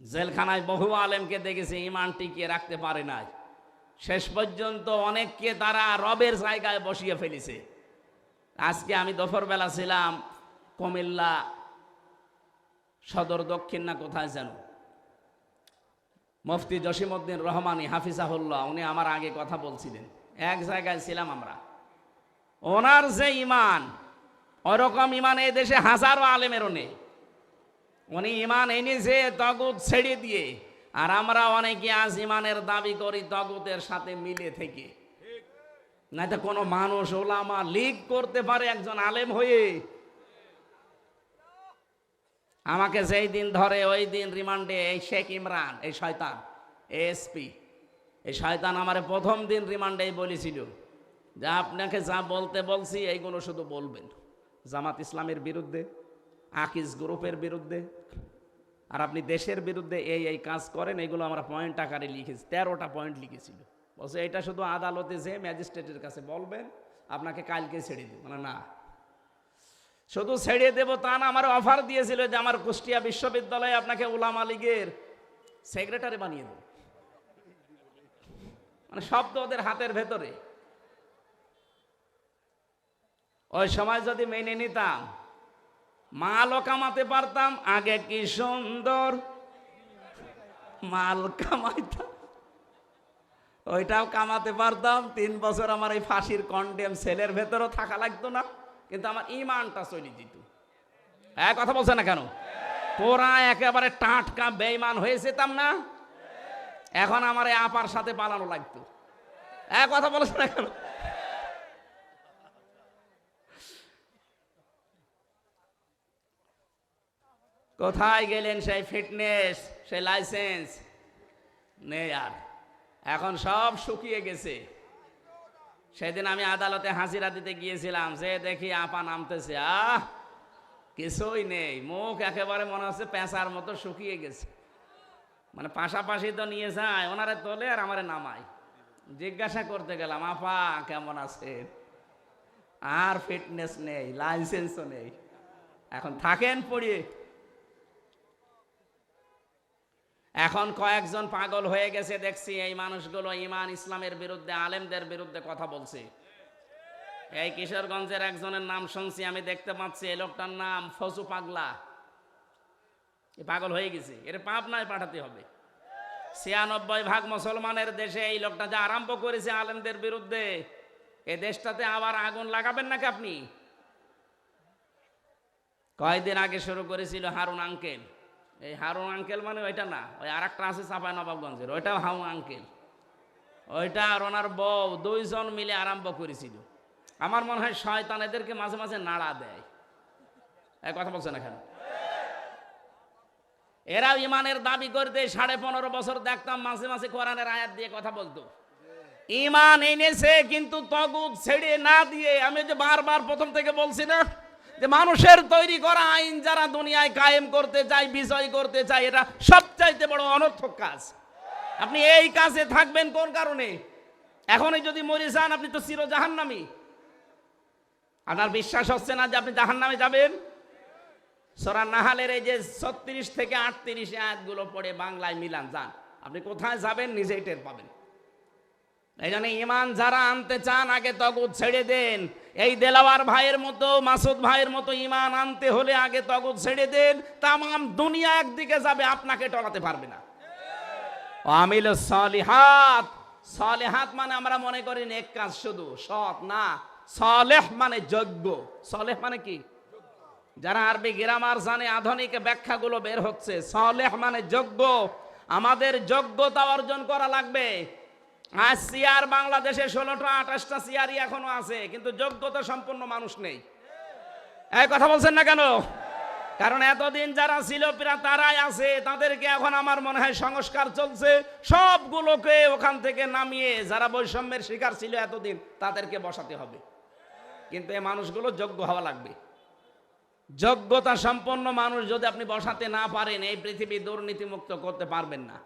জেলখানায় বহু আলেমকে দেখেছি, ইমান টিকিয়ে রাখতে পারে নাই। শেষ পর্যন্ত অনেককে তারা রবের জায়গায় বসিয়ে ফেলেছে। আজকে আমি দুপুরবেলা ছিলাম কুমিল্লা সদর দক্ষিণ না কোথায় যেন। মুফতি জসিমউদ্দিন রহমানি হাফিজাহুল্লাহ, উনি আমার আগে কথা বলছিলেন। এক জায়গায় ছিলাম আমরা। ওনার যে ইমান, ওরকম ইমান এই দেশে হাজারো আলেমেরও নেই। উনি ইমান এনেছে তগুত ছেড়ে দিয়ে। আর আমরা অনেকে আজ ইমানের দাবি করি তগুতের সাথে মিলে থেকে। না তো কোনো মানুষ ওলামা লিগ করতে পারে একজন আলেম হয়ে। আমাকে যেই দিন ধরে ওই দিন রিমান্ডে এই শেখ ইমরান, এই শয়তান এসপি এই শয়তান আমার প্রথম দিন রিমান্ডে বলেছিল যে আপনাকে যা বলতে বলছি, এইগুলো শুধু বলবেন। জামাত ইসলামের বিরুদ্ধে আকিজ গ্রুপের বিরুদ্ধে। আর আপনি দেশের বিরুদ্ধে এই এই কাজ করেন, এগুলো আমরা পয়েন্ট আকারে লিখেছি, তেরোটা পয়েন্ট লিখেছিল। বলছে, এটা শুধু আদালতে যে ম্যাজিস্ট্রেটের কাছে বলবেন, আপনাকে কালকে ছেড়ে দেব। মানে না। শুধু ছেড়ে দেব তা না, আমার অফার দিয়েছিল যে আমার কুষ্টিয়া বিশ্ববিদ্যালয়ে আপনাকে উলামা লীগের সেক্রেটারি বানিয়ে দেব। মানে শব্দ ওদের হাতের ভেতরে। ওই সময় যদি মেনে নিতাম মালও কামাতে পারতাম, আগে কি সুন্দর? মাল কামাইতাম। ওইটাও কামাতে পারতাম, তিন বছর আমার এই ফাঁসির কন্ডেম সেলের ভেতরও থাকা লাগতো না, কিন্তু আমার ইমানটা চলে যেত। হ্যাঁ কথা বলছে না কেন? পোড়া একেবারে টাটকা বেইমান হয়ে যেতাম না? এখন আমার এই আপার সাথে পালানো লাগতো। হ্যাঁ কথা বলছে না কেন? কোথায় গেলেন সেই ফিটনেস, সেই লাইসেন্স? নেই আর। এখন সব শুকিয়ে গেছে। সেদিন আমি আদালতে হাজিরা দিতে গিয়েছিলাম, যে দেখি আপা নামতেছে। আহ, কিছুই নেই। মুখ একেবারে মনে হচ্ছে পেঁচার মতো শুকিয়ে গেছে। মানে পাশাপাশি তো নিয়ে যায়, ওনারে তোলে আর আমারে নামায়। জিজ্ঞাসা করতে গেলাম, আপা কেমন আছে আর ফিটনেস নেই, লাইসেন্সও নেই। এখন থাকেন পড়িয়ে। এখন কয়েকজন পাগল হয়ে গেছে, দেখছি এই মানুষগুলো ইমান ইসলামের বিরুদ্ধে, আলেমদের বিরুদ্ধে কথা বলছে। এই কিশোরগঞ্জের একজনের নাম শুনছি, আমি দেখতে পাচ্ছি এই লোকটার নাম ফসু পাগলা। পাগল হয়ে গেছে, এর পাবনায় পাঠাতে হবে। ছিয়ানব্বই ভাগ মুসলমানের দেশে এই লোকটা যা আরম্ভ করেছে আলেমদের বিরুদ্ধে, এ দেশটাতে আবার আগুন লাগাবেন নাকি আপনি? কয়েকদিন আগে শুরু করেছিল হারুন আঙ্কেল। এই হারুন আঙ্কেল মানে ওইটা না, ওই আর একটা আছে চাপায় নবাবগঞ্জের, ওইটাও হাউ আঙ্কেল। ওইটা আর ওনার বউ, দুইজন মিলে আরম্ভ করেছিল। আমার মনে হয় শয়তান এদেরকে মাঝে মাঝে নাড়া দেয়। এই কথা বলছে না কেন? এরাও ইমানের দাবি করতে সাড়ে পনেরো বছর দেখতাম মাঝে মাঝে কোরআনের আয়াত দিয়ে কথা বলতো। ইমান এনেছে কিন্তু তগুদ ছেড়ে না দিয়ে, আমি যে বারবার প্রথম থেকে বলছি না যে মানুষের তৈরি করা আইন যারা দুনিয়ায় কায়েম করতে চায়, বিজয় করতে চায়, এটা সবচাইতে বড় অনর্থক কাজ। আপনি এই কাজে থাকবেন কোন কারণে? এখনই যদি মরে যান, আপনি তো চির জাহান্নামি আপনার বিশ্বাস হচ্ছে না যে আপনি জাহান্নামে যাবেন? সরা নাহালের এই যে ছত্রিশ থেকে আটত্রিশ আয়াতগুলো পড়ে বাংলায় মিলান, যান। আপনি কোথায় যাবেন? নিজেই টের পাবেন। এই জন্য ইমান যারা আনতে চান, আগে তগুদ ছেড়ে দেন। এই দেলাওয়ার ভাইয়ের মতো, মাসুদ ভাইয়ের মতো ইমান আনতে হলে আগে তগুদ ছেড়ে দেন, তামাম দুনিয়া একদিকে যাবে, আপনাকে টলাতে পারবে না। আমিল সলিহাত, সলেহাত মানে আমরা মনে করি নেক কাজ শুধু, সৎ না। সলেহ মানে যজ্ঞ সলেহ মানে কি? যারা আরবি গ্রামার জানে, আধুনিক ব্যাখ্যাগুলো বের হচ্ছে। সলেহ মানে যজ্ঞ আমাদের যোগ্যতা অর্জন করা লাগবে। আজ সিয়ার বাংলাদেশে ষোলোটা, আঠাশটা সিয়ারই এখনও আছে, কিন্তু যোগ্যতা সম্পন্ন মানুষ নেই। এই কথা বলছেন না কেন? কারণ এতদিন যারা ছিল প্রায় তারাই আছে, তাদেরকে এখন আমার মনে হয় সংস্কার চলছে। সবগুলোকে ওখান থেকে নামিয়ে যারা বৈষম্যের শিকার ছিল এতদিন, তাদেরকে বসাতে হবে। কিন্তু এই মানুষগুলো যোগ্য হওয়া লাগবে। যোগ্যতা সম্পন্ন মানুষ যদি আপনি বসাতে না পারেন, এই পৃথিবী দুর্নীতিমুক্ত করতে পারবেন না।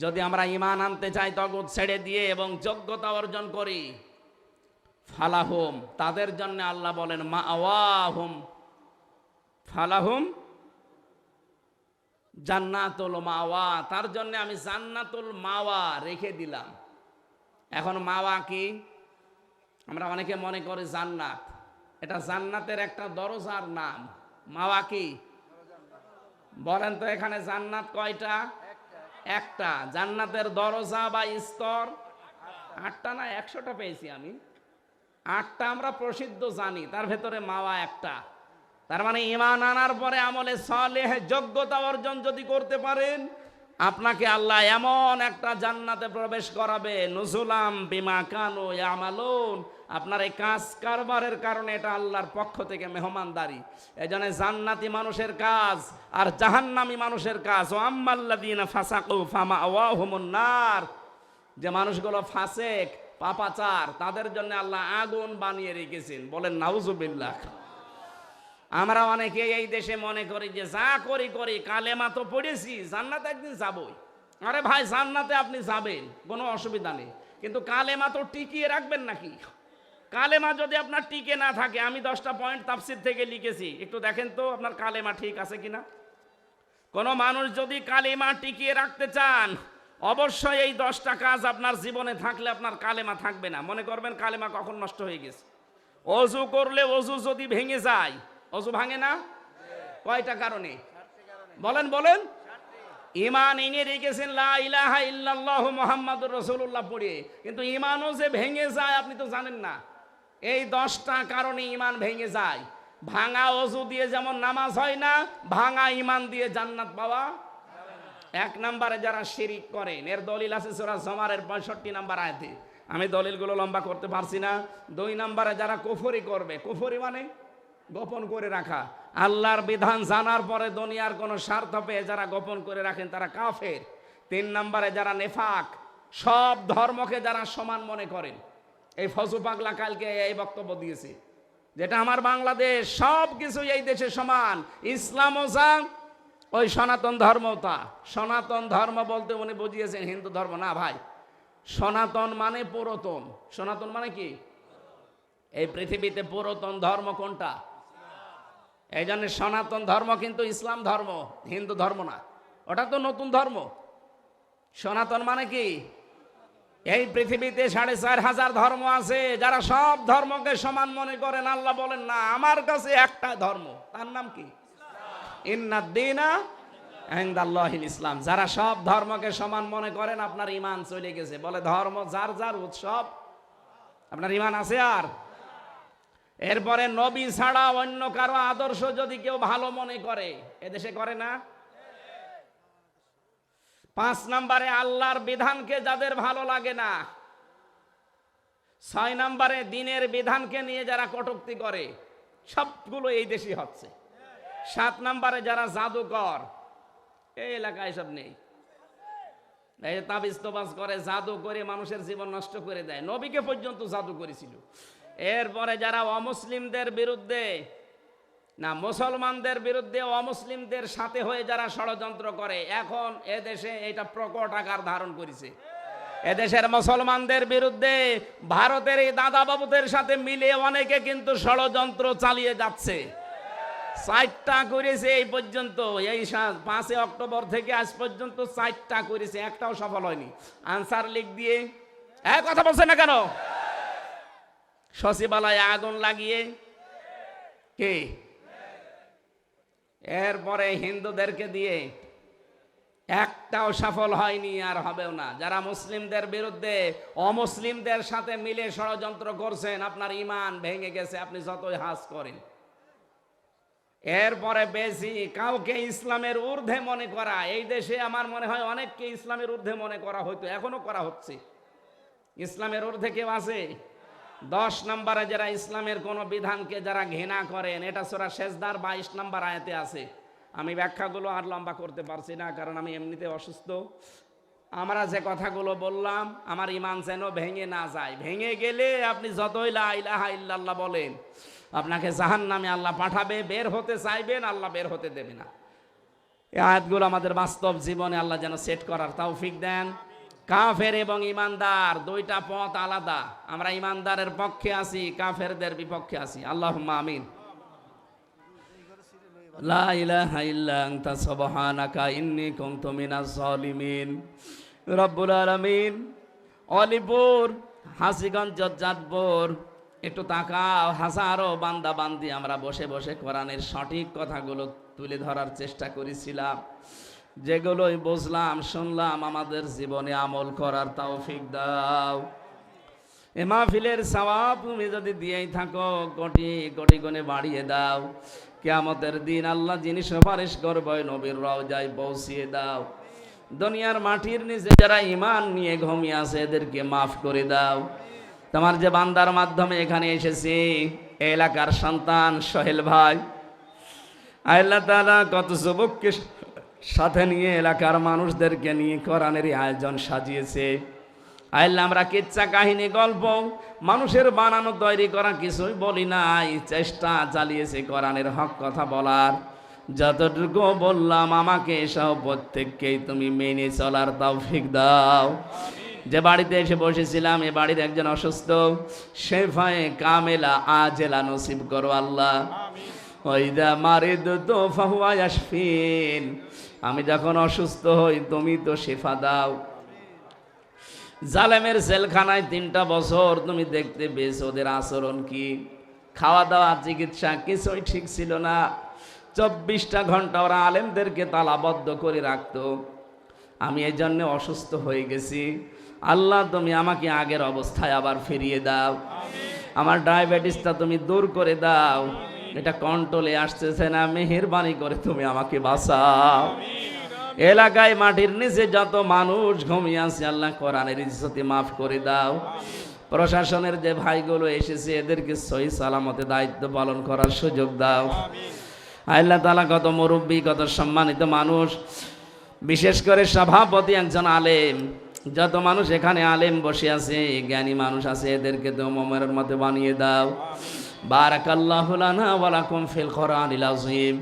যদি আমরা ইমান আনতে চাই তগদ ছেড়ে দিয়ে এবং যোগ্যতা অর্জন করি, ফালাহুম, তাদের জন্য আল্লাহ বলেন মা আওয়াহুম ফালাহুম, জান্নাতুল মাওয়া, তার জন্য আমি জান্নাতুল মাওয়া রেখে দিলাম। এখন মাওয়া কি? আমরা অনেকে মনে করি জান্নাত। এটা জান্নাতের একটা দরজার নাম। মাওয়া কি? বলেন তো এখানে জান্নাত কয়টা? একটা, জান্নাতের দরজা বা স্তর? আটটা না একশোটা পেয়েছি আমি। আটটা আমরা প্রসিদ্ধ জানি, তার ভেতরে মাওয়া একটা। তার মানে ইমান আনার পরে আমলে সলেহ যোগ্যতা অর্জন যদি করতে পারেন আপনাকে আল্লাহ এমন একটা জান্নাতে প্রবেশ করাবে। নুজুলাম বিমা কানু ইয়ামালুন। আপনার এই কাজ কারবারের কারণে এটা আল্লাহর পক্ষ থেকে মেহমানদারি। এই জন্য জান্নাতি মানুষের কাজ আর জাহান্নামি মানুষের কাজ। ও আম্মাল্লাদিনা ফাসাকু ফামা নার। যে মানুষগুলো ফাসেক, পাপাচার, তাদের জন্য আল্লাহ আগুন বানিয়ে রেখেছেন। বলেন, নাউজুবিল্লাহ। আমরা অনেকে এই দেশে মনে করি যে যা করি করি, কালেমা তো পড়েছি, জান্নাতে একদিন যাবই। আরে ভাই, জান্নাতে আপনি যাবেন, কোনো অসুবিধা নেই। কিন্তু কালেমা তো টিকিয়ে রাখবেন নাকি? কালেমা যদি আপনার টিকে না থাকে, আমি দশটা পয়েন্ট তাফসির থেকে লিখেছি। একটু দেখেন তো আপনার কালেমা ঠিক আছে কিনা? কোনো মানুষ যদি কালেমা টিকিয়ে রাখতে চান, অবশ্যই এই দশটা কাজ আপনার জীবনে থাকলে আপনার কালেমা থাকবে না। মনে করবেন কালেমা কখন নষ্ট হয়ে গেছে। অজু করলে অজু যদি ভেঙে যায় অজু ভাঙে না? কয়টা কারণে? বলেন বলেন। ইমান এনে রেখেছেন মুহাম্মাদুর রাসূলুল্লাহ পড়ে। কিন্তু ইমানও যে ভেঙে যায়, আপনি তো জানেন না। এই দশটা কারণে ইমান ভেঙে যায়। ভাঙা অজু দিয়ে যেমন নামাজ হয় না, ভাঙা ইমান দিয়ে জান্নাত পাওয়া এক নম্বরে যারা শিরিক করেন, এর দলিল আছে সোরা জমারের পঁয়ষট্টি নাম্বার আয়তে। আমি দলিলগুলো লম্বা করতে পারছি না। দুই নম্বরে যারা কুফরি করবে, কুফরি মানে? গোপন করে রাখা। আল্লাহর বিধান জানার পরে দুনিয়ার কোনো স্বার্থ পেয়ে যারা গোপন করে রাখেন তারা কাফের। তিন নম্বরে যারা নেফাক, সব ধর্মকে যারা সমান মনে করেন। এই ফজু পাগলা কালকে এই বক্তব্য দিয়েছে। যেটা আমার বাংলাদেশ, সব কিছু এই দেশে সমান। ইসলাম যা ওই সনাতন ধর্মতা সনাতন ধর্ম বলতে উনি বুঝিয়েছেন, হিন্দু ধর্ম না ভাই। সনাতন মানে পুরাতন। সনাতন মানে কি? এই পৃথিবীতে পুরাতন ধর্ম কোনটা? এই জন্য সনাতন ধর্ম কিন্তু ইসলাম ধর্ম, হিন্দু ধর্ম না। ওটা তো নতুন ধর্ম। সনাতন মানে কি? এই পৃথিবীতে সাড়ে চার হাজার ধর্ম আছে, যারা সব ধর্মকে সমান মনে করেন, আল্লাহ বলেন, না, আমার কাছে একটা ধর্ম। তার নাম কি? ইসলাম। যারা সব ধর্মকে সমান মনে করেন, আপনার ইমান চলে গেছে। বলে ধর্ম যার যার উৎসব। আপনার ইমান আছে আর? এরপরে নবী ছাড়া অন্য কারও আদর্শ যদি কেউ ভালো মনে করে, এদেশে করে না? পাঁচ নম্বরে আল্লাহর বিধানকে যাদের ভালো লাগে না, ছয় নম্বরে দিনের বিধানকে নিয়ে যারা কটুক্তি করে, সবগুলো এই দেশে হচ্ছে। সাত নম্বরে যারা জাদুকর, এই এলাকায় সব নেই। তাবিজ তোবাজ করে, জাদু করে মানুষের জীবন নষ্ট করে দেয়। নবীকে পর্যন্ত জাদু করেছিল। এরপরে যারা অমুসলিমদের বিরুদ্ধে, না, মুসলমানদের বিরুদ্ধে অমুসলিমদের সাথে হয়ে যারা ষড়যন্ত্র করে, এখন এদেশে এটা প্রকট আকার ধারণ করেছে। এদেশের মুসলমানদের বিরুদ্ধে ভারতের এই দাদা বাবুদের সাথে মিলে অনেকে কিন্তু ষড়যন্ত্র চালিয়ে যাচ্ছে। চারটা করেছে এই পর্যন্ত, এই পাঁচই অক্টোবর থেকে আজ পর্যন্ত চারটা করেছে, একটাও সফল হয়নি। আনসার লিখ দিয়ে হ্যাঁ কথা বলছে না কেন? সচিবালয়ে আগুন লাগিয়ে কে? এরপরে হিন্দুদেরকে দিয়ে একটাও সফল হয়নি, আর হবেও না। যারা মুসলিমদের বিরুদ্ধে অমুসলিমদের সাথে মিলে ষড়যন্ত্র করছেন, আপনার ইমান ভেঙে গেছে, আপনি যতই হাস করেন। এরপরে বেশি কাউকে ইসলামের ঊর্ধ্বে মনে করা, এই দেশে আমার মনে হয় অনেককে ইসলামের ঊর্ধ্বে মনে করা হয়তো এখনও করা হচ্ছে। ইসলামের ঊর্ধ্বে কেউ আছে? দশ নম্বরে যারা ইসলামের কোনো বিধানকে যারা ঘৃণা করেন, এটা সোরা শেষদার বাইশ নম্বর আয়াতে আছে। আমি ব্যাখ্যাগুলো আর লম্বা করতে পারছি না, কারণ আমি এমনিতে অসুস্থ। আমরা যে কথাগুলো বললাম, আমার ইমান যেন ভেঙে না যায়। ভেঙে গেলে আপনি যতই লা ইলাহা ইল্লাল্লাহ বলেন, আপনাকে জাহান নামে আল্লাহ পাঠাবে, বের হতে চাইবেন, আল্লাহ বের হতে দেবে না। এই আয়াতগুলো আমাদের বাস্তব জীবনে আল্লাহ যেন সেট করার তৌফিক দেন। কাফের এবং ইমানদার, দুইটা পথ আলাদা। আমরা ইমানদারের পক্ষে আছি, কাফেরদের বিপক্ষে আছি। আল্লাহ আমিন। লা ইলাহা ইল্লা আনতা, সুবহানাকা ইন্নী কুনতু মিনাজ জালিমিন রব্বুল আলামিন, অলিপুর, হাসিগঞ্জ, জাতপুর, একটু তাকাও, হাজারো বান্দা বান্দি আমরা বসে বসে কোরআনের সঠিক কথাগুলো তুলে ধরার চেষ্টা করেছিলাম। যেগুলোই বুঝলাম, শুনলাম, আমাদের জীবনে আমল করার তৌফিক দাও। এ মাহফিলের সওয়াব তুমি যদি দিয়েই থাকো, কোটি কোটি গুণে বাড়িয়ে দাও। কেয়ামতের দিন আল্লাহ যিনি সুপারিশ করবে, নবীর রওজায় পৌঁছিয়ে দাও। দুনিয়ার মাটির নিচে যারা ইমান নিয়ে ঘুমিয়ে আছে, এদেরকে মাফ করে দাও। তোমার যে বান্দার মাধ্যমে এখানে এসেছি এলাকার সন্তান সোহেল ভাই, আল্লাহ তাআলা কত যুবককে সাথে নিয়ে এলাকার মানুষদেরকে নিয়ে কোরআনের আয়োজন সাজিয়েছে। আল্লাহ আমরা কিচ্ছা কাহিনী গল্প মানুষের বানানো তৈরি করা কিছুই বলি নাই। চেষ্টা চালিয়েছে কোরআনের হক কথা বলার। যতটুকু বললাম আমাকে সহ প্রত্যেককেই তুমি মেনে চলার তৌফিক দাও। যে বাড়িতে এসে বসেছিলাম এ বাড়ির একজন অসুস্থ শেফায়ে কামেলা আজেলা নসিব করো আল্লাহ। ওইদা মারিদ তো ফাহুয়া আমি যখন অসুস্থ হই, তুমি তো শেফা দাও। জালেমের জেলখানায় তিনটা বছর তুমি দেখতে বেশ ওদের আচরণ কি? খাওয়া দাওয়া চিকিৎসা কিছুই ঠিক ছিল না। চব্বিশটা ঘণ্টা ওরা আলেমদেরকে তালাবদ্ধ করে রাখত। আমি এই জন্য অসুস্থ হয়ে গেছি। আল্লাহ, তুমি আমাকে আগের অবস্থায় আবার ফিরিয়ে দাও। আমার ডায়াবেটিসটা তুমি দূর করে দাও। এটা কন্ট্রোলে আসতেছে না, মেহেরবানি করে তুমি আমাকে বাঁচাও। এলাকায় মাটির নিচে যত মানুষ ঘুমিয়ে আছে, আল্লাহ কোরআনের ইজ্জতে মাফ করে দাও। প্রশাসনের যে ভাইগুলো এসেছে, এদেরকে সহি সালামতে দায়িত্ব পালন করার সুযোগ দাও। আল্লাহ তালা কত মুরব্বী, কত সম্মানিত মানুষ। বিশেষ করে সভাপতি একজন আলেম। যত মানুষ এখানে আলেম বসে আছে, জ্ঞানী মানুষ আছে, এদেরকে তো মোমের মতে বানিয়ে দাও। বারাকাল্লাহু লানা ওয়া লাকুম ফিল কোরআনিল আযীম।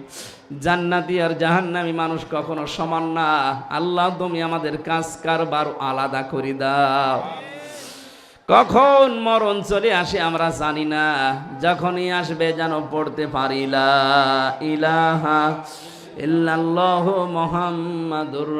জান্নাতি আর জাহান্নামী মানুষ কখনো সমান না। আল্লাহ তুমি আমাদের কাজ কারবার আলাদা করে দাও। কখন মরণ চলে আসে আমরা জানি না। যখনই আসবে যেন পড়তে পারি, লা ইলাহা ইল্লাল্লাহু মুহাম্মাদুর